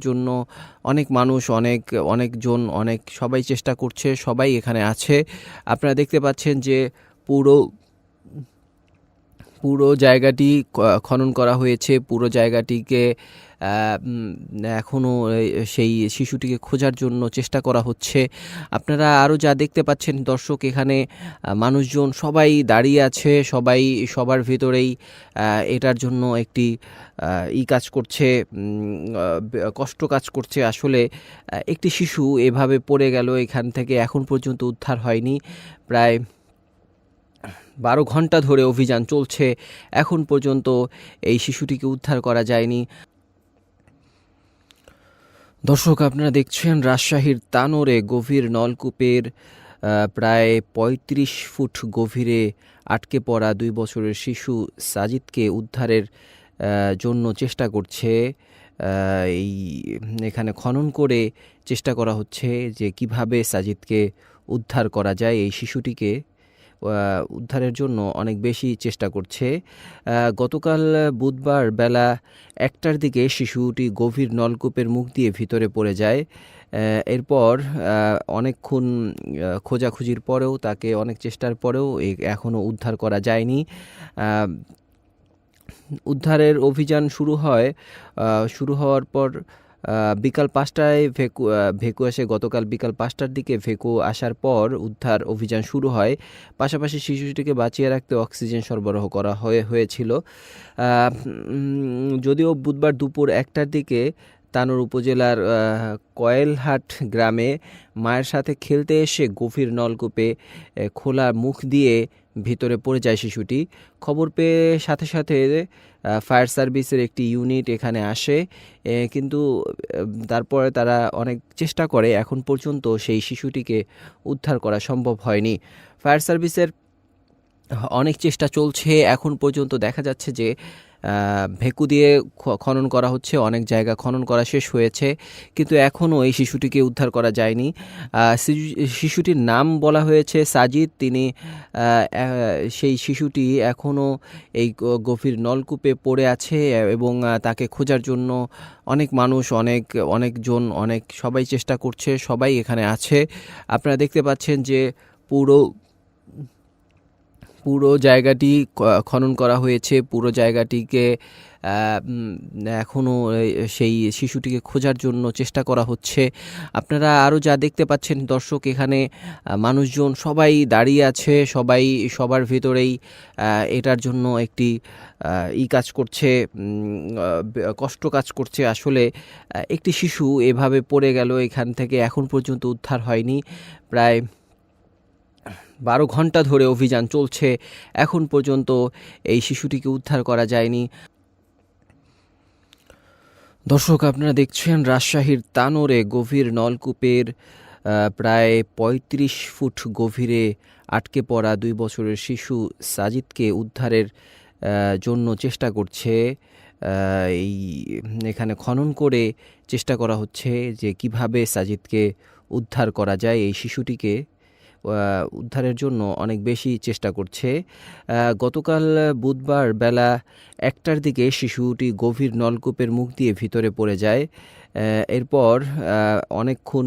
জন্য অনেক মানুষ, অনেক, অনেকজন, অনেক সবাই চেষ্টা করছে, সবাই এখানে আছে। আপনারা দেখতে পাচ্ছেন যে পুরো পুরো জায়গাটি খনন করা হয়েছে। পুরো জায়গাটিকে আহ, উম, এখনও এই, সেই শিশুটিকে খোঁজার জন্য চেষ্টা করা হচ্ছে। আপনারা আরও যা দেখতে পাচ্ছেন দর্শক এখানে মানুষজন সবাই দাঁড়িয়ে আছে। সবাই সবার ভেতরেই এটার জন্য একটি ই কাজ করছে কষ্ট কাজ করছে। আসলে একটি শিশু এভাবে পড়ে গেল এখান থেকে এখন পর্যন্ত উদ্ধার হয়নি। প্রায় বারো ঘণ্টা ধরে অভিযান চলছে। এখন পর্যন্ত এই শিশুটিকে উদ্ধার করা যায়নি। দর্শক, আপনারা দেখছেন রাজশাহীর তানোরে গভীর নলকূপের প্রায় ৩৫ ফুট গভীরে আটকে পড়া দুই বছরের শিশু সাজিদকে উদ্ধারের জন্য চেষ্টা করছে। এই এখানে খনন করে চেষ্টা করা হচ্ছে যে কীভাবে সাজিদকে উদ্ধার করা যায় এই শিশুটিকে। উদ্ধারের জন্য অনেক বেশি চেষ্টা করছে। গতকাল বুধবার বেলা একটার দিকে শিশুটি গভীর নলকূপের মুখ দিয়ে ভিতরে পড়ে যায়। এরপর অনেকক্ষণ খোঁজাখুঁজির পরেও তাকে অনেক চেষ্টার পরেও এখনও উদ্ধার করা যায়নি। উদ্ধারের অভিযান শুরু হয় শুরু হওয়ার পর বিকাল পাঁচটায় ভেকু ভেকু আসে। গতকাল বিকাল পাঁচটার দিকে ভেকু আসার পর উদ্ধার অভিযান শুরু হয়। পাশাপাশি শিশুটিকে বাঁচিয়ে রাখতে অক্সিজেন সরবরাহ করা হয়ে হয়েছিল। যদিও বুধবার দুপুর একটার দিকে তানোর উপজেলার কয়েলহাট গ্রামে মায়ের সাথে খেলতে এসে গভীর নলকূপে খোলা মুখ দিয়ে ভিতরে পড়ে যায় শিশুটি। খবর পেয়ে সাথে সাথে ফায়ার সার্ভিসের একটি ইউনিট এখানে আসে কিন্তু তারপরে তারা অনেক চেষ্টা করে, এখন পর্যন্ত সেই শিশুটিকে উদ্ধার করা সম্ভব হয়নি। ফায়ার সার্ভিসের অনেক চেষ্টা চলছে, এখন পর্যন্ত দেখা যাচ্ছে যে ভেকু দিয়ে খনন করা হচ্ছে, অনেক জায়গা খনন করা শেষ হয়েছে, কিন্তু এখনও এই শিশুটিকে উদ্ধার করা যায়নি। শিশুটির নাম বলা হয়েছে সাজিদ, তিনি সেই শিশুটি এখনও এই গভীর নলকূপে পড়ে আছে এবং তাকে খোঁজার জন্য অনেক মানুষ, অনেক, অনেকজন, অনেক, সবাই চেষ্টা করছে, সবাই এখানে আছে। আপনারা দেখতে পাচ্ছেন যে পুরো পুরো জায়গাটি খনন করা হয়েছে। পুরো জায়গাটিকে এখনও সেই শিশুটিকে খোঁজার জন্য চেষ্টা করা হচ্ছে। আপনারা আরও যা দেখতে পাচ্ছেন, দর্শক, এখানে মানুষজন সবাই দাঁড়িয়ে আছে, সবাই সবার ভেতরেই এটার জন্য একটি ই কাজ করছে কষ্ট কাজ করছে। আসলে একটি শিশু এভাবে পড়ে গেল, এখান থেকে এখন পর্যন্ত উদ্ধার হয়নি। প্রায় বারো ঘণ্টা ধরে অভিযান চলছে। এখন পর্যন্ত এই শিশুটিকে উদ্ধার করা যায়নি। দর্শক, আপনারা দেখছেন রাজশাহীর তানোরে গভীর নলকূপের প্রায় ৩৫ ফুট গভীরে আটকে পড়া দুই বছরের শিশু সাজিদকে উদ্ধারের জন্য চেষ্টা করছে। এই এখানে খনন করে চেষ্টা করা হচ্ছে যে কীভাবে সাজিদকে উদ্ধার করা যায় এই শিশুটিকে। উদ্ধারের জন্য অনেক বেশি চেষ্টা করছে। গতকাল বুধবার বেলা একটার দিকে শিশুটি গভীর নলকূপের মুখ দিয়ে ভিতরে পড়ে যায়। এরপর অনেকক্ষণ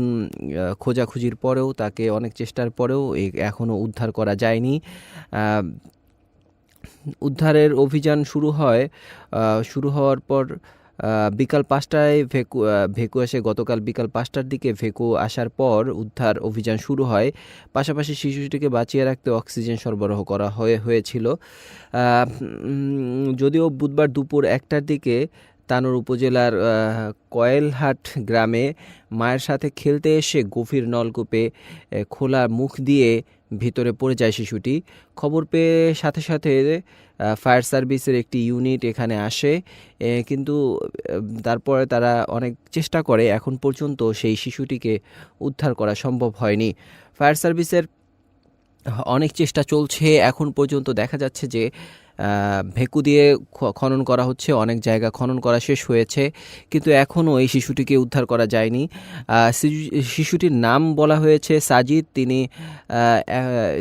খোঁজাখুঁজির পরেও তাকে অনেক চেষ্টার পরেও এখনও উদ্ধার করা যায়নি। উদ্ধারের অভিযান শুরু হয় শুরু হওয়ার পর বিকাল পাঁচটায় ভেকু ভেকু আসে। গতকাল বিকাল পাঁচটার দিকে ভেকু আসার পর উদ্ধার অভিযান শুরু হয়। পাশাপাশি শিশুটিকে বাঁচিয়ে রাখতে অক্সিজেন সরবরাহ করা হয়ে, হয়েছিল। যদিও বুধবার দুপুর একটার দিকে তানোর উপজেলার কয়েলহাট গ্রামে মায়ের সাথে খেলতে এসে গভীর নলকূপে খোলা মুখ দিয়ে ভিতরে পড়ে যায় শিশুটি। খবর পেয়ে সাথে সাথে ফায়ার সার্ভিসের একটি ইউনিট এখানে আসে কিন্তু তারপরে তারা অনেক চেষ্টা করে, এখন পর্যন্ত সেই শিশুটিকে উদ্ধার করা সম্ভব হয়নি। ফায়ার সার্ভিসের অনেক চেষ্টা চলছে, এখন পর্যন্ত দেখা যাচ্ছে যে ভেকু দিয়ে খনন করা হচ্ছে, অনেক জায়গা খনন করা শেষ হয়েছে, কিন্তু এখনও এই শিশুটিকে উদ্ধার করা যায়নি। শিশু- শিশুটির নাম বলা হয়েছে সাজিদ, তিনি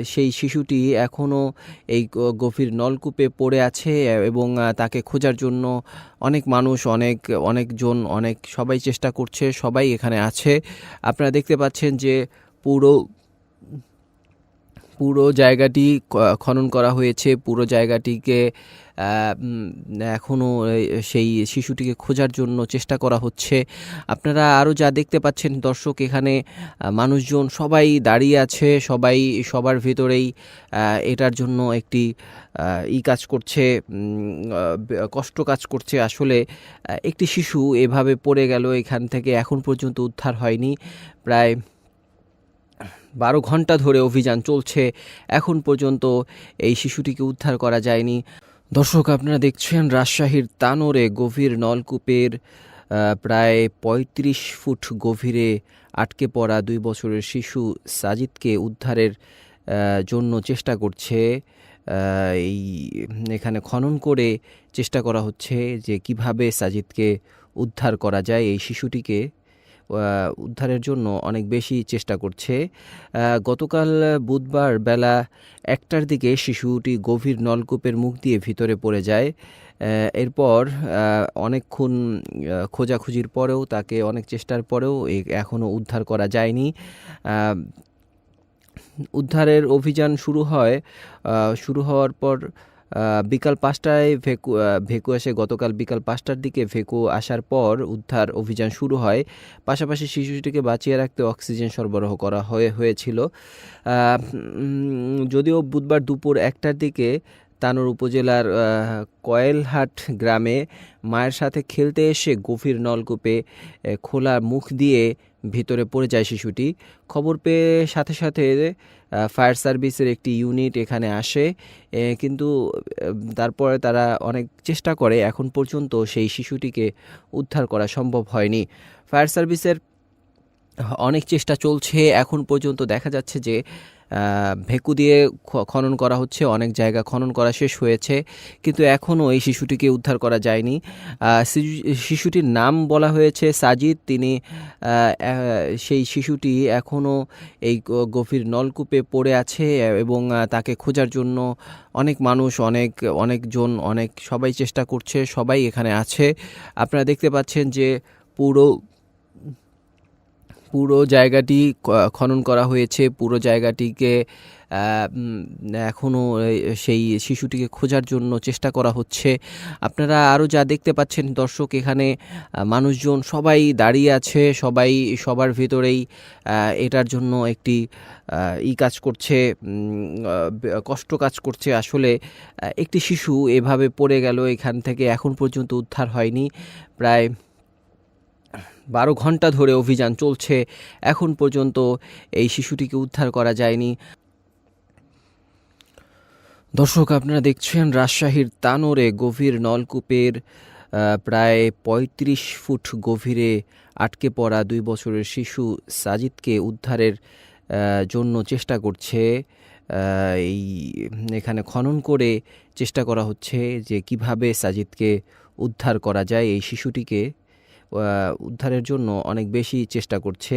সেই শিশুটি এখনও এই গভীর নলকূপে পড়ে আছে এবং তাকে খোঁজার জন্য অনেক মানুষ, অনেক, অনেকজন, অনেক সবাই চেষ্টা করছে, সবাই এখানে আছে। আপনারা দেখতে পাচ্ছেন যে পুরো পুরো জায়গাটি খনন করা হয়েছে। পুরো জায়গাটিকে এখনও সেই শিশুটিকে খোঁজার জন্য চেষ্টা করা হচ্ছে। আপনারা আরও যা দেখতে পাচ্ছেন, দর্শক, এখানে মানুষজন সবাই দাঁড়িয়ে আছে, সবাই সবার ভেতরেই এটার জন্য একটি ই কাজ করছে কষ্ট কাজ করছে। আসলে একটি শিশু এভাবে পড়ে গেল, এখান থেকে এখন পর্যন্ত উদ্ধার হয়নি। প্রায় বারো ঘণ্টা ধরে অভিযান চলছে। এখন পর্যন্ত এই শিশুটিকে উদ্ধার করা যায়নি। দর্শক, আপনারা দেখছেন রাজশাহীর তানোরে গভীর নলকূপের প্রায় ৩৫ ফুট গভীরে আটকে পড়া দুই বছরের শিশু সাজিদকে উদ্ধারের জন্য চেষ্টা করছে। এই এখানে খনন করে চেষ্টা করা হচ্ছে যে কীভাবে সাজিদকে উদ্ধার করা যায় এই শিশুটিকে। উদ্ধারের জন্য অনেক বেশি চেষ্টা করছে। গতকাল বুধবার বেলা একটার দিকে শিশুটি গভীর নলকূপের মুখ দিয়ে ভিতরে পড়ে যায়। এরপর অনেকক্ষণ খোঁজাখুঁজির পরেও তাকে অনেক চেষ্টার পরেও এখনও উদ্ধার করা যায়নি। উদ্ধারের অভিযান শুরু হয় শুরু হওয়ার পর বিকাল পাঁচটায় ভেকু ভেকু আসে। গতকাল বিকাল পাঁচটার দিকে ভেকু আসার পর উদ্ধার অভিযান শুরু হয়। পাশাপাশি শিশুটিকে বাঁচিয়ে রাখতে অক্সিজেন সরবরাহ করা হয়ে, হয়েছিল। যদিও বুধবার দুপুর একটার দিকে তানোর উপজেলার কয়েলহাট গ্রামে মায়ের সাথে খেলতে এসে গভীর নলকূপে খোলা মুখ দিয়ে ভিতরে পড়ে যায় শিশুটি। খবর পেয়ে সাথে সাথে ফায়ার সার্ভিসের একটি ইউনিট এখানে আসে কিন্তু তারপরে তারা অনেক চেষ্টা করে, এখন পর্যন্ত সেই শিশুটিকে উদ্ধার করা সম্ভব হয়নি। ফায়ার সার্ভিসের অনেক চেষ্টা চলছে, এখন পর্যন্ত দেখা যাচ্ছে যে ভেকু দিয়ে খনন করা হচ্ছে, অনেক জায়গা খনন করা শেষ হয়েছে, কিন্তু এখনও এই শিশুটিকে উদ্ধার করা যায়নি। শিশুটির নাম বলা হয়েছে সাজিদ, তিনি সেই শিশুটি এখনও এই গভীর নলকূপে পড়ে আছে, এবং তাকে খোঁজার জন্য অনেক মানুষ, অনেক, অনেকজন, অনেক, সবাই চেষ্টা করছে, সবাই এখানে আছে। আপনারা দেখতে পাচ্ছেন যে পুরো পুরো জায়গাটি খনন করা হয়েছে। পুরো জায়গাটিকে এখনও সেই শিশুটিকে খোঁজার জন্য চেষ্টা করা হচ্ছে। আপনারা আরও যা দেখতে পাচ্ছেন, দর্শক, এখানে মানুষজন সবাই দাঁড়িয়ে আছে, সবাই সবার ভেতরেই এটার জন্য একটি ই কাজ করছে কষ্ট কাজ করছে। আসলে একটি শিশু এভাবে পড়ে গেল, এখান থেকে এখন পর্যন্ত উদ্ধার হয়নি। প্রায় বারো ঘণ্টা ধরে অভিযান চলছে। এখন পর্যন্ত এই শিশুটিকে উদ্ধার করা যায়নি। দর্শক, আপনারা দেখছেন রাজশাহীর তানোরে গভীর নলকূপের প্রায় ৩৫ ফুট গভীরে আটকে পড়া দুই বছরের শিশু সাজিদকে উদ্ধারের জন্য চেষ্টা করছে। এই এখানে খনন করে চেষ্টা করা হচ্ছে যে কীভাবে সাজিদকে উদ্ধার করা যায় এই শিশুটিকে। উদ্ধারের জন্য অনেক বেশি চেষ্টা করছে।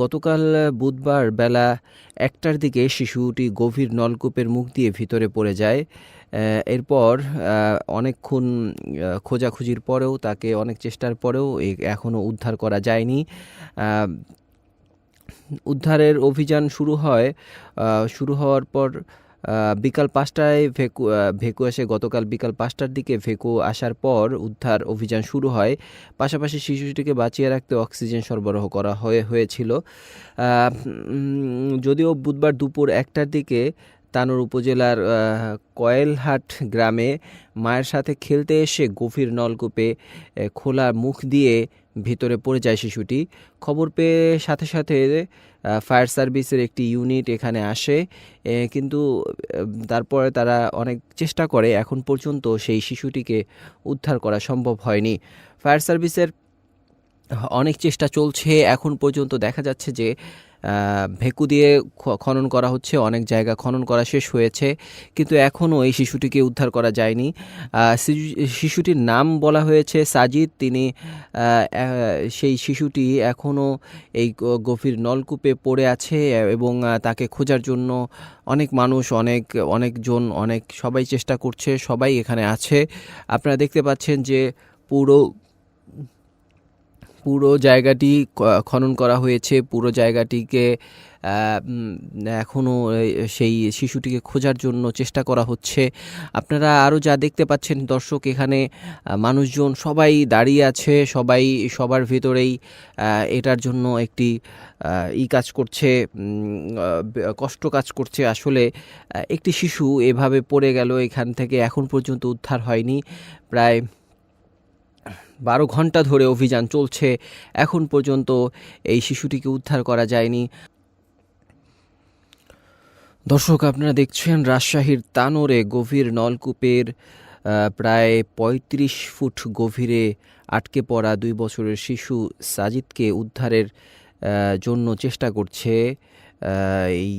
গতকাল বুধবার বেলা একটার দিকে শিশুটি গভীর নলকূপের মুখ দিয়ে ভিতরে পড়ে যায়। এরপর অনেকক্ষণ খোঁজাখুঁজির পরেও তাকে অনেক চেষ্টার পরেও এখনও উদ্ধার করা যায়নি। উদ্ধারের অভিযান শুরু হয় শুরু হওয়ার পর বিকাল পাঁচটায় ভেকু ভেকু আসে গতকাল বিকাল পাঁচটার দিকে ভেকু আসার পর উদ্ধার অভিযান শুরু হয়। পাশাপাশি শিশুটিকে বাঁচিয়ে রাখতে অক্সিজেন সরবরাহ করা হয়ে, হয়েছিল। যদিও বুধবার দুপুর একটার দিকে তানোর উপজেলার কয়েলহাট গ্রামে মায়ের সাথে খেলতে এসে গভীর নলকূপে খোলা মুখ দিয়ে ভিতরে পড়ে যায় শিশুটি। খবর পেয়ে সাথে সাথে ফায়ার সার্ভিসের একটি ইউনিট এখানে আসে কিন্তু তারপরে তারা অনেক চেষ্টা করে, এখন পর্যন্ত সেই শিশুটিকে উদ্ধার করা সম্ভব হয়নি। ফায়ার সার্ভিসের অনেক চেষ্টা চলছে, এখন পর্যন্ত দেখা যাচ্ছে যে ভেকু দিয়ে খনন করা হচ্ছে, অনেক জায়গা খনন করা শেষ হয়েছে, কিন্তু এখনও এই শিশুটিকে উদ্ধার করা যায়নি। শিশুটির নাম বলা হয়েছে সাজিদ, তিনি সেই শিশুটি এখনও এই গভীর নলকূপে পড়ে আছে এবং তাকে খোঁজার জন্য অনেক মানুষ, অনেক, অনেকজন, অনেক সবাই চেষ্টা করছে, সবাই এখানে আছে। আপনারা দেখতে পাচ্ছেন যে পুরো পুরো জায়গাটি খনন করা হয়েছে। পুরো জায়গাটিকে এখনও সেই শিশুটিকে খোঁজার জন্য চেষ্টা করা হচ্ছে। আপনারা আরও যা দেখতে পাচ্ছেন, দর্শক, এখানে মানুষজন সবাই দাঁড়িয়ে আছে, সবাই সবার ভেতরেই এটার জন্য একটি ই কাজ করছে কষ্ট কাজ করছে। আসলে একটি শিশু এভাবে পড়ে গেল, এখান থেকে এখন পর্যন্ত উদ্ধার হয়নি। প্রায় বারো ঘণ্টা ধরে অভিযান চলছে। এখন পর্যন্ত এই শিশুটিকে উদ্ধার করা যায়নি। দর্শক, আপনারা দেখছেন রাজশাহীর তানোরে গভীর নলকূপের প্রায় ৩৫ ফুট গভীরে আটকে পড়া দুই বছরের শিশু সাজিদকে উদ্ধারের জন্য চেষ্টা করছে। এই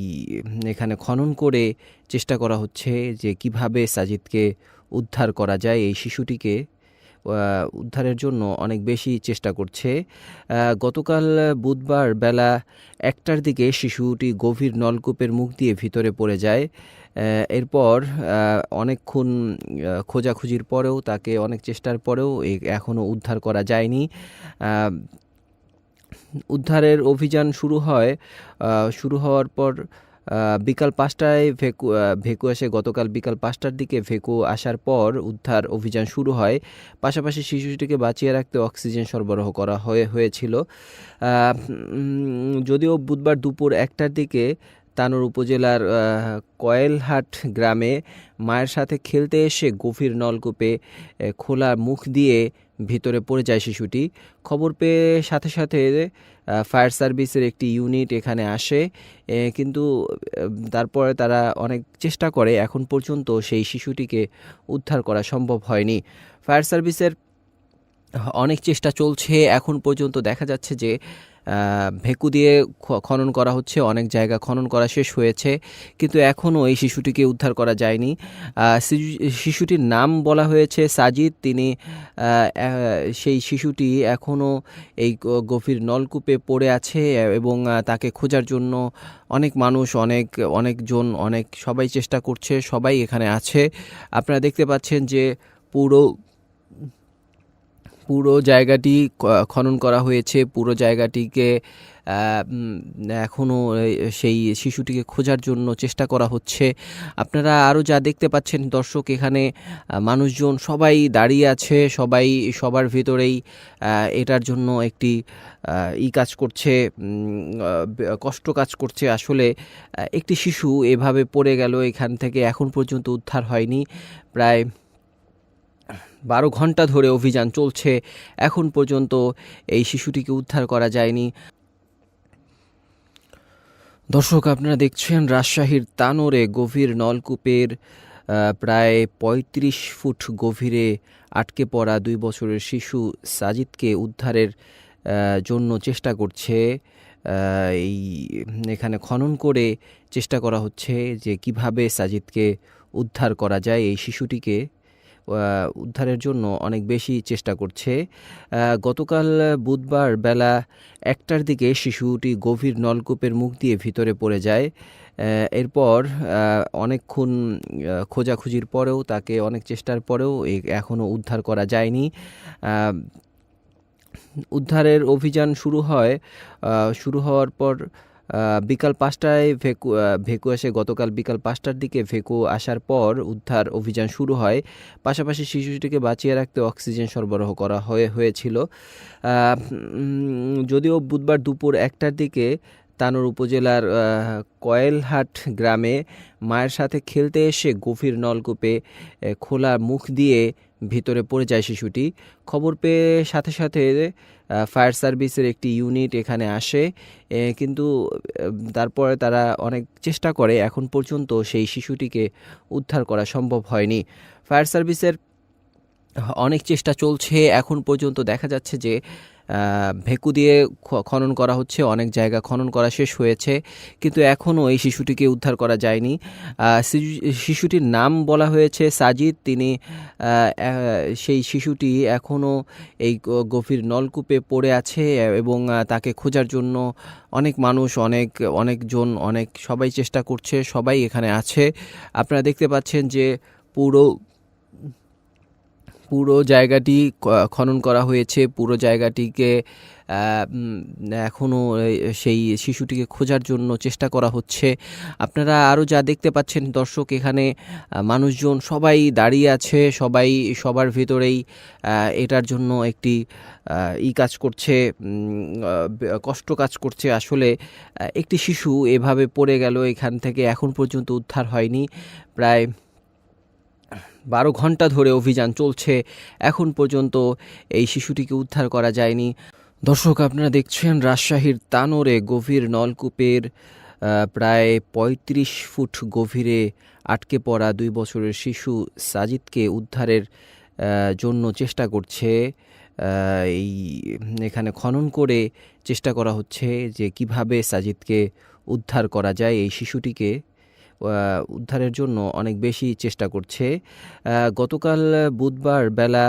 এখানে খনন করে চেষ্টা করা হচ্ছে যে কীভাবে সাজিদকে উদ্ধার করা যায় এই শিশুটিকে। উদ্ধারের জন্য অনেক বেশি চেষ্টা করছে। গতকাল বুধবার বেলা একটার দিকে শিশুটি গভীর নলকূপের মুখ দিয়ে ভিতরে পড়ে যায়। এরপর অনেকক্ষণ খোঁজাখুঁজির পরেও তাকে অনেক চেষ্টার পরেও এখনও উদ্ধার করা যায়নি। উদ্ধারের অভিযান শুরু হয় শুরু হওয়ার পর বিকাল পাঁচটায় ভেকু ভেকু আসে। গতকাল বিকাল পাঁচটার দিকে ভেকু আসার পর উদ্ধার অভিযান শুরু হয়। পাশাপাশি শিশুটিকে বাঁচিয়ে রাখতে অক্সিজেন সরবরাহ করা হয়ে হয়েছিল। যদিও বুধবার দুপুর একটার দিকে তানোর উপজেলার কয়েলহাট গ্রামে মায়ের সাথে খেলতে এসে গভীর নলকূপে খোলা মুখ দিয়ে ভিতরে পড়ে যায় শিশুটি। খবর পেয়ে সাথে সাথে ফায়ার সার্ভিসের একটি ইউনিট এখানে আসে কিন্তু তারপরে তারা অনেক চেষ্টা করে, এখন পর্যন্ত সেই শিশুটিকে উদ্ধার করা সম্ভব হয়নি। ফায়ার সার্ভিসের অনেক চেষ্টা চলছে, এখন পর্যন্ত দেখা যাচ্ছে যে ভেকু দিয়ে খনন করা হচ্ছে, অনেক জায়গা খনন করা শেষ হয়েছে, কিন্তু এখনও এই শিশুটিকে উদ্ধার করা যায়নি। শিশুটির নাম বলা হয়েছে সাজিদ, তিনি সেই শিশুটি এখনও এই গভীর নলকূপে পড়ে আছে, এবং তাকে খোঁজার জন্য অনেক মানুষ, অনেক, অনেকজন, অনেক, সবাই চেষ্টা করছে, সবাই এখানে আছে। আপনারা দেখতে পাচ্ছেন যে পুরো পুরো জায়গাটি খনন করা হয়েছে। পুরো জায়গাটিকে এখনও সেই শিশুটিকে খোঁজার জন্য চেষ্টা করা হচ্ছে। আপনারা আরও যা দেখতে পাচ্ছেন, দর্শক, এখানে মানুষজন সবাই দাঁড়িয়ে আছে, সবাই সবার ভেতরেই এটার জন্য একটি ই কাজ করছে কষ্ট কাজ করছে। আসলে একটি শিশু এভাবে পড়ে গেল, এখান থেকে এখন পর্যন্ত উদ্ধার হয়নি। প্রায় বারো ঘণ্টা ধরে অভিযান চলছে। এখন পর্যন্ত এই শিশুটিকে উদ্ধার করা যায়নি। দর্শক, আপনারা দেখছেন রাজশাহীর তানোরে গভীর নলকূপের প্রায় ৩৫ ফুট গভীরে আটকে পড়া দুই বছরের শিশু সাজিদকে উদ্ধারের জন্য চেষ্টা করছে। এই এখানে খনন করে চেষ্টা করা হচ্ছে যে কীভাবে সাজিদকে উদ্ধার করা যায় এই শিশুটিকে। উদ্ধারের জন্য অনেক বেশি চেষ্টা করছে। গতকাল বুধবার বেলা একটার দিকে শিশুটি গভীর নলকূপের মুখ দিয়ে ভিতরে পড়ে যায়। এরপর অনেকক্ষণ খোঁজাখুঁজির পরেও তাকে অনেক চেষ্টার পরেও এখনও উদ্ধার করা যায়নি। উদ্ধারের অভিযান শুরু হয় শুরু হওয়ার পর বিকাল পাঁচটায় ভেকু ভেকু আসে। গতকাল বিকাল পাঁচটার দিকে ভেকু আসার পর উদ্ধার অভিযান শুরু হয়। পাশাপাশি শিশুটিকে বাঁচিয়ে রাখতে অক্সিজেন সরবরাহ করা হয়ে, হয়েছিল। যদিও বুধবার দুপুর একটার দিকে তানোর উপজেলার কয়েলহাট গ্রামে মায়ের সাথে খেলতে এসে গভীর নলকূপে খোলা মুখ দিয়ে ভিতরে পড়ে যায় শিশুটি। খবর পেয়ে সাথে সাথে ফায়ার সার্ভিসের একটি ইউনিট এখানে আসে কিন্তু তারপরে তারা অনেক চেষ্টা করে, এখন পর্যন্ত সেই শিশুটিকে উদ্ধার করা সম্ভব হয়নি। ফায়ার সার্ভিসের অনেক চেষ্টা চলছে, এখন পর্যন্ত দেখা যাচ্ছে যে ভেকু দিয়ে খনন করা হচ্ছে, অনেক জায়গা খনন করা শেষ হয়েছে, কিন্তু এখনও এই শিশুটিকে উদ্ধার করা যায়নি। শিশু- শিশুটির নাম বলা হয়েছে সাজিদ, তিনি সেই শিশুটি এখনও এই গভীর নলকূপে পড়ে আছে এবং তাকে খোঁজার জন্য অনেক মানুষ, অনেক, অনেকজন, অনেক সবাই চেষ্টা করছে, সবাই এখানে আছে। আপনারা দেখতে পাচ্ছেন যে পুরো পুরো জায়গাটি খনন করা হয়েছে। পুরো জায়গাটিকে এখনও সেই শিশুটিকে খোঁজার জন্য চেষ্টা করা হচ্ছে। আপনারা আরও যা দেখতে পাচ্ছেন, দর্শক, এখানে মানুষজন সবাই দাঁড়িয়ে আছে, সবাই সবার ভেতরেই এটার জন্য একটি ই কাজ করছে কষ্ট কাজ করছে। আসলে একটি শিশু এভাবে পড়ে গেল, এখান থেকে এখন পর্যন্ত উদ্ধার হয়নি। প্রায় বারো ঘণ্টা ধরে অভিযান চলছে। এখন পর্যন্ত এই শিশুটিকে উদ্ধার করা যায়নি। দর্শক, আপনারা দেখছেন রাজশাহীর তানোরে গভীর নলকূপের প্রায় ৩৫ ফুট গভীরে আটকে পড়া দুই বছরের শিশু সাজিদকে উদ্ধারের জন্য চেষ্টা করছে। এই এখানে খনন করে চেষ্টা করা হচ্ছে যে কীভাবে সাজিদকে উদ্ধার করা যায় এই শিশুটিকে। উদ্ধারের জন্য অনেক বেশি চেষ্টা করছে। গতকাল বুধবার বেলা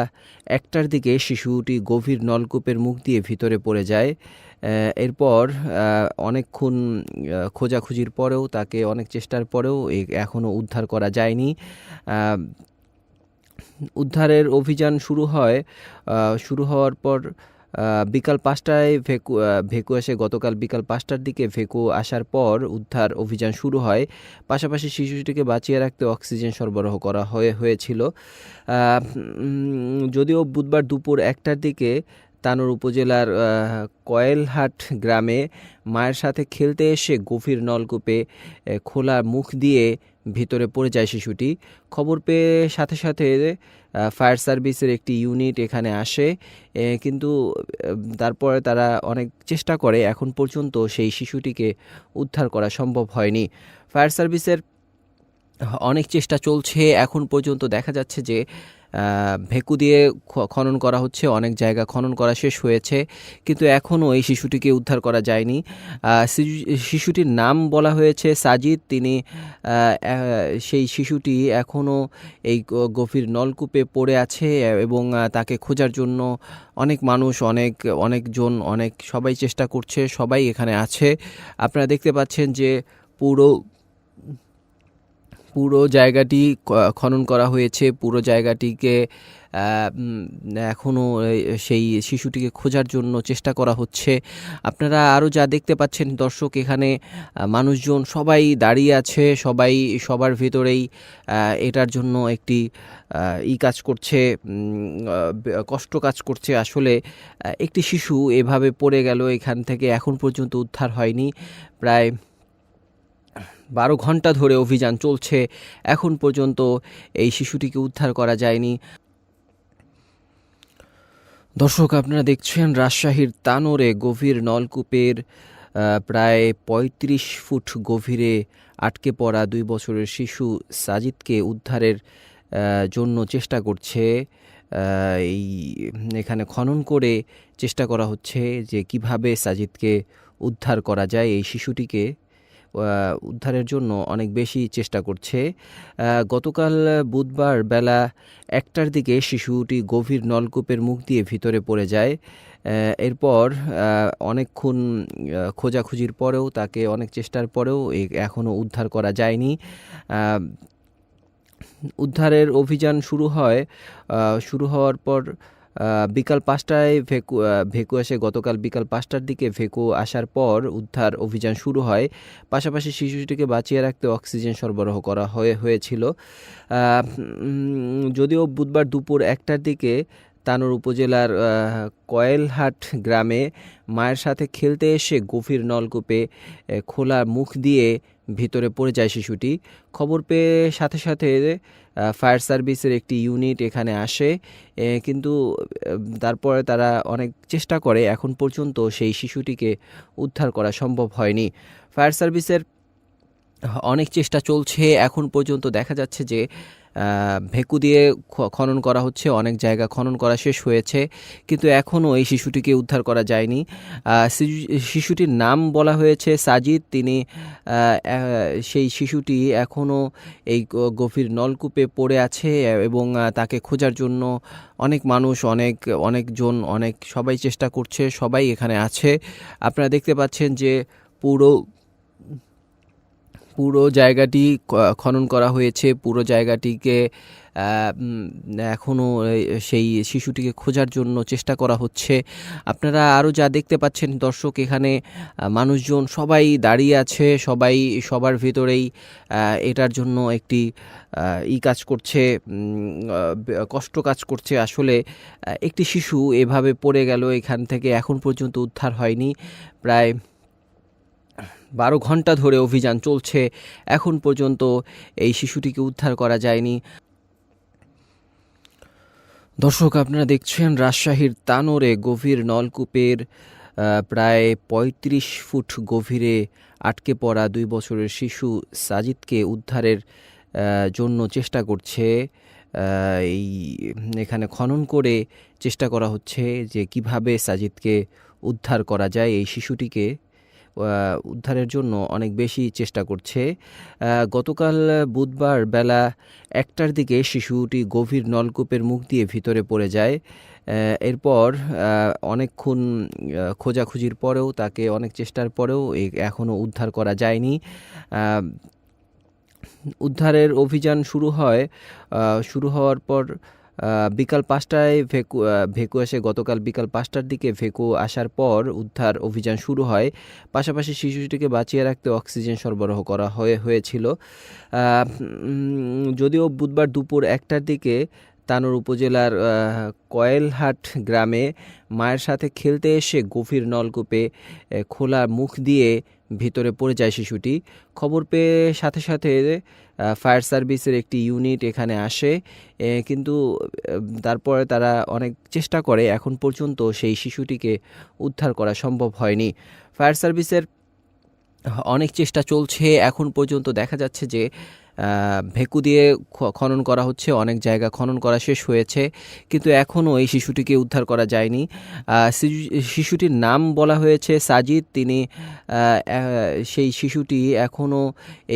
একটার দিকে শিশুটি গভীর নলকূপের মুখ দিয়ে ভিতরে পড়ে যায়। এরপর অনেকক্ষণ খোঁজাখুঁজির পরেও তাকে অনেক চেষ্টার পরেও এখনও উদ্ধার করা যায়নি। উদ্ধারের অভিযান শুরু হয় শুরু হওয়ার পর বিকাল পাঁচটায় ভেকু ভেকু আসে। গতকাল বিকাল পাঁচটার দিকে ভেকু আসার পর উদ্ধার অভিযান শুরু হয়। পাশাপাশি শিশুটিকে বাঁচিয়ে রাখতে অক্সিজেন সরবরাহ করা হয়ে, হয়েছিল। যদিও বুধবার দুপুর একটার দিকে তানোর উপজেলার কয়েলহাট গ্রামে মায়ের সাথে খেলতে এসে গভীর নলকূপে খোলা মুখ দিয়ে ভিতরে পড়ে যায় শিশুটি। খবর পেয়ে সাথে সাথে ফায়ার সার্ভিসের একটি ইউনিট এখানে আসে কিন্তু তারপরে তারা অনেক চেষ্টা করে, এখন পর্যন্ত সেই শিশুটিকে উদ্ধার করা সম্ভব হয়নি। ফায়ার সার্ভিসের অনেক চেষ্টা চলছে, এখন পর্যন্ত দেখা যাচ্ছে যে ভেকু দিয়ে খনন করা হচ্ছে, অনেক জায়গা খনন করা শেষ হয়েছে, কিন্তু এখনও এই শিশুটিকে উদ্ধার করা যায়নি। শিশুটির নাম বলা হয়েছে সাজিদ, তিনি সেই শিশুটি এখনও এই গভীর নলকূপে পড়ে আছে, এবং তাকে খোঁজার জন্য অনেক মানুষ, অনেক, অনেকজন, অনেক, সবাই চেষ্টা করছে, সবাই এখানে আছে। আপনারা দেখতে পাচ্ছেন যে পুরো পুরো জায়গাটি খনন করা হয়েছে। পুরো জায়গাটিকে এখনও সেই শিশুটিকে খোঁজার জন্য চেষ্টা করা হচ্ছে। আপনারা আরও যা দেখতে পাচ্ছেন, দর্শক, এখানে মানুষজন সবাই দাঁড়িয়ে আছে, সবাই সবার ভেতরেই এটার জন্য একটি ই কাজ করছে কষ্ট কাজ করছে। আসলে একটি শিশু এভাবে পড়ে গেল, এখান থেকে এখন পর্যন্ত উদ্ধার হয়নি। প্রায় বারো ঘণ্টা ধরে অভিযান চলছে। এখন পর্যন্ত এই শিশুটিকে উদ্ধার করা যায়নি। দর্শক, আপনারা দেখছেন রাজশাহীর তানোরে গভীর নলকূপের প্রায় ৩৫ ফুট গভীরে আটকে পড়া দুই বছরের শিশু সাজিদকে উদ্ধারের জন্য চেষ্টা করছে। এই এখানে খনন করে চেষ্টা করা হচ্ছে যে কীভাবে সাজিদকে উদ্ধার করা যায় এই শিশুটিকে। উদ্ধারের জন্য অনেক বেশি চেষ্টা করছে। গতকাল বুধবার বেলা একটার দিকে শিশুটি গভীর নলকূপের মুখ দিয়ে ভিতরে পড়ে যায়। এরপর অনেকক্ষণ খোঁজাখুঁজির পরেও তাকে অনেক চেষ্টার পরেও এখনও উদ্ধার করা যায়নি। উদ্ধারের অভিযান শুরু হয় শুরু হওয়ার পর বিকাল পাঁচটায় ভেকু ভেকু আসে। গতকাল বিকাল পাঁচটার দিকে ভেকু আসার পর উদ্ধার অভিযান শুরু হয়। পাশাপাশি শিশুটিকে বাঁচিয়ে রাখতে অক্সিজেন সরবরাহ করা হয়ে, হয়েছিল। যদিও বুধবার দুপুর একটার দিকে তানোর উপজেলার কয়েলহাট গ্রামে মায়ের সাথে খেলতে এসে গভীর নলকূপে খোলা মুখ দিয়ে ভিতরে পড়ে যায় শিশুটি। খবর পেয়ে সাথে সাথে ফায়ার সার্ভিসের একটি ইউনিট এখানে আসে কিন্তু তারপরে তারা অনেক চেষ্টা করে, এখন পর্যন্ত সেই শিশুটিকে উদ্ধার করা সম্ভব হয়নি। ফায়ার সার্ভিসের অনেক চেষ্টা চলছে, এখন পর্যন্ত দেখা যাচ্ছে যে ভেকু দিয়ে খনন করা হচ্ছে, অনেক জায়গা খনন করা শেষ হয়েছে, কিন্তু এখনও এই শিশুটিকে উদ্ধার করা যায়নি। শিশুটির নাম বলা হয়েছে সাজিদ, তিনি সেই শিশুটি এখনও এই গভীর নলকূপে পড়ে আছে এবং তাকে খোঁজার জন্য অনেক মানুষ, অনেক, অনেকজন, অনেক, সবাই চেষ্টা করছে, সবাই এখানে আছে। আপনারা দেখতে পাচ্ছেন যে পুরো পুরো জায়গাটি খনন করা হয়েছে। পুরো জায়গাটিকে এখনও সেই শিশুটিকে খোঁজার জন্য চেষ্টা করা হচ্ছে। আপনারা আরও যা দেখতে পাচ্ছেন, দর্শক, এখানে মানুষজন সবাই দাঁড়িয়ে আছে, সবাই সবার ভেতরেই এটার জন্য একটি ই কাজ করছে কষ্ট কাজ করছে। আসলে একটি শিশু এভাবে পড়ে গেল, এখান থেকে এখন পর্যন্ত উদ্ধার হয়নি। প্রায় বারো ঘণ্টা ধরে অভিযান চলছে। এখন পর্যন্ত এই শিশুটিকে উদ্ধার করা যায়নি। দর্শক, আপনারা দেখছেন রাজশাহীর তানোরে গভীর নলকূপের প্রায় ৩৫ ফুট গভীরে আটকে পড়া দুই বছরের শিশু সাজিদকে উদ্ধারের জন্য চেষ্টা করছে। এই এখানে খনন করে চেষ্টা করা হচ্ছে যে কীভাবে সাজিদকে উদ্ধার করা যায় এই শিশুটিকে। উদ্ধারের জন্য অনেক বেশি চেষ্টা করছে। গতকাল বুধবার বেলা একটার দিকে শিশুটি গভীর নলকূপের মুখ দিয়ে ভিতরে পড়ে যায়। এরপর অনেকক্ষণ খোঁজাখুঁজির পরেও তাকে অনেক চেষ্টার পরেও এখনও উদ্ধার করা যায়নি। উদ্ধারের অভিযান শুরু হয় শুরু হওয়ার পর বিকাল পাঁচটায় ভেকু ভেকু আসে। গতকাল বিকাল পাঁচটার দিকে ভেকু আসার পর উদ্ধার অভিযান শুরু হয়। পাশাপাশি শিশুটিকে বাঁচিয়ে রাখতে অক্সিজেন সরবরাহ করা হয়ে, হয়েছিল। যদিও বুধবার দুপুর একটার দিকে তানোর উপজেলার কয়েলহাট গ্রামে মায়ের সাথে খেলতে এসে গভীর নলকূপে খোলা মুখ দিয়ে ভিতরে পড়ে যায় শিশুটি। খবর পেয়ে সাথে সাথে ফায়ার সার্ভিসের একটি ইউনিট এখানে আসে কিন্তু তারপরে তারা অনেক চেষ্টা করে, এখন পর্যন্ত সেই শিশুটিকে উদ্ধার করা সম্ভব হয়নি। ফায়ার সার্ভিসের অনেক চেষ্টা চলছে, এখন পর্যন্ত দেখা যাচ্ছে যে ভেকু দিয়ে খনন করা হচ্ছে, অনেক জায়গা খনন করা শেষ হয়েছে, কিন্তু এখনও এই শিশুটিকে উদ্ধার করা যায়নি। শিশুটির নাম বলা হয়েছে সাজিদ, তিনি সেই শিশুটি এখনও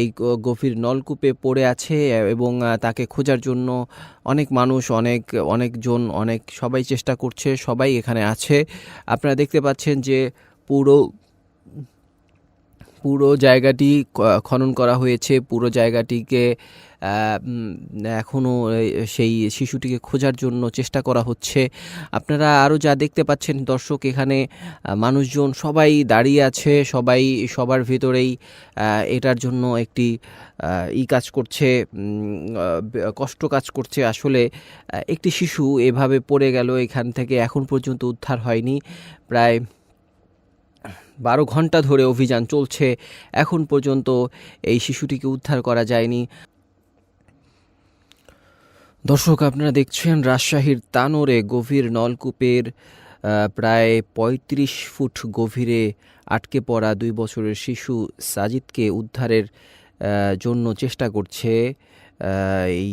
এই গভীর নলকূপে পড়ে আছে, এবং তাকে খোঁজার জন্য অনেক মানুষ, অনেক, অনেকজন, অনেক, সবাই চেষ্টা করছে, সবাই এখানে আছে। আপনারা দেখতে পাচ্ছেন যে পুরো পুরো জায়গাটি খনন করা হয়েছে। পুরো জায়গাটিকে এখনও সেই শিশুটিকে খোঁজার জন্য চেষ্টা করা হচ্ছে। আপনারা আরও যা দেখতে পাচ্ছেন, দর্শক, এখানে মানুষজন সবাই দাঁড়িয়ে আছে, সবাই সবার ভেতরেই এটার জন্য একটি ই কাজ করছে কষ্ট কাজ করছে। আসলে একটি শিশু এভাবে পড়ে গেল, এখান থেকে এখন পর্যন্ত উদ্ধার হয়নি। প্রায় বারো ঘণ্টা ধরে অভিযান চলছে। এখন পর্যন্ত এই শিশুটিকে উদ্ধার করা যায়নি। দর্শক, আপনারা দেখছেন রাজশাহীর তানোরে গভীর নলকূপের প্রায় ৩৫ ফুট গভীরে আটকে পড়া দুই বছরের শিশু সাজিদকে উদ্ধারের জন্য চেষ্টা করছে। এই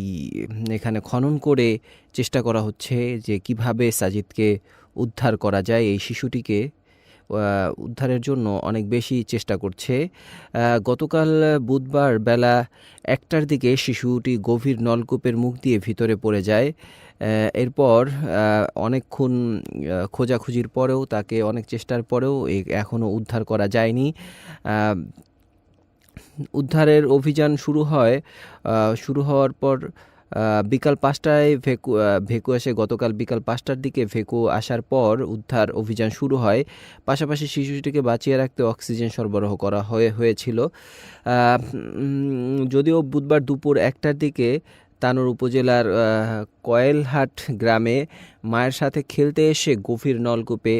এখানে খনন করে চেষ্টা করা হচ্ছে যে কীভাবে সাজিদকে উদ্ধার করা যায় এই শিশুটিকে। উদ্ধারের জন্য অনেক বেশি চেষ্টা করছে। গতকাল বুধবার বেলা একটার দিকে শিশুটি গভীর নলকূপের মুখ দিয়ে ভিতরে পড়ে যায়। এরপর অনেকক্ষণ খোঁজাখুঁজির পরেও তাকে অনেক চেষ্টার পরেও এখনও উদ্ধার করা যায়নি। উদ্ধারের অভিযান শুরু হয় শুরু হওয়ার পর বিকাল পাঁচটায় ভেকু ভেকু আসে। গতকাল বিকাল পাঁচটার দিকে ভেকু আসার পর উদ্ধার অভিযান শুরু হয়। পাশাপাশি শিশুটিকে বাঁচিয়ে রাখতে অক্সিজেন সরবরাহ করা হয়ে, হয়েছিল। যদিও বুধবার দুপুর একটার দিকে তানোর উপজেলার কয়েলহাট গ্রামে মায়ের সাথে খেলতে এসে গভীর নলকূপে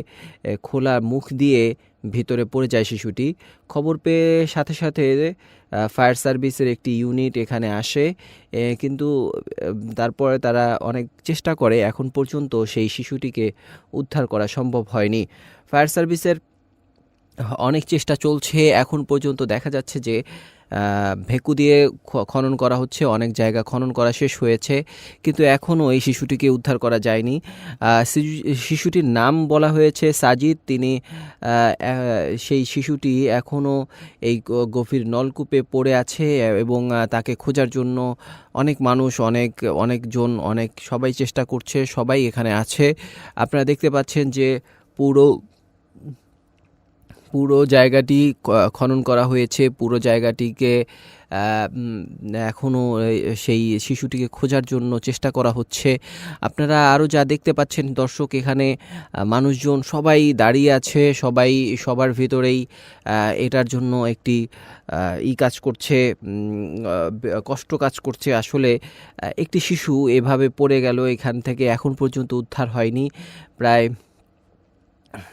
খোলা মুখ দিয়ে ভিতরে পড়ে যায় শিশুটি। খবর পেয়ে সাথে সাথে ফায়ার সার্ভিসের একটি ইউনিট এখানে আসে কিন্তু তারপরে তারা অনেক চেষ্টা করে, এখন পর্যন্ত সেই শিশুটিকে উদ্ধার করা সম্ভব হয়নি। ফায়ার সার্ভিসের অনেক চেষ্টা চলছে, এখন পর্যন্ত দেখা যাচ্ছে যে ভেকু দিয়ে খনন করা হচ্ছে, অনেক জায়গা খনন করা শেষ হয়েছে, কিন্তু এখনও এই শিশুটিকে উদ্ধার করা যায়নি। শিশুটির নাম বলা হয়েছে সাজিদ, তিনি সেই শিশুটি এখনও এই গভীর নলকূপে পড়ে আছে এবং তাকে খোঁজার জন্য অনেক মানুষ, অনেক, অনেকজন, অনেক সবাই চেষ্টা করছে, সবাই এখানে আছে। আপনারা দেখতে পাচ্ছেন যে পুরো পুরো জায়গাটি খনন করা হয়েছে। পুরো জায়গাটিকে এখনও সেই শিশুটিকে খোঁজার জন্য চেষ্টা করা হচ্ছে। আপনারা আরও যা দেখতে পাচ্ছেন, দর্শক, এখানে মানুষজন সবাই দাঁড়িয়ে আছে, সবাই সবার ভেতরেই এটার জন্য একটি ই কাজ করছে কষ্ট কাজ করছে। আসলে একটি শিশু এভাবে পড়ে গেল, এখান থেকে এখন পর্যন্ত উদ্ধার হয়নি। প্রায়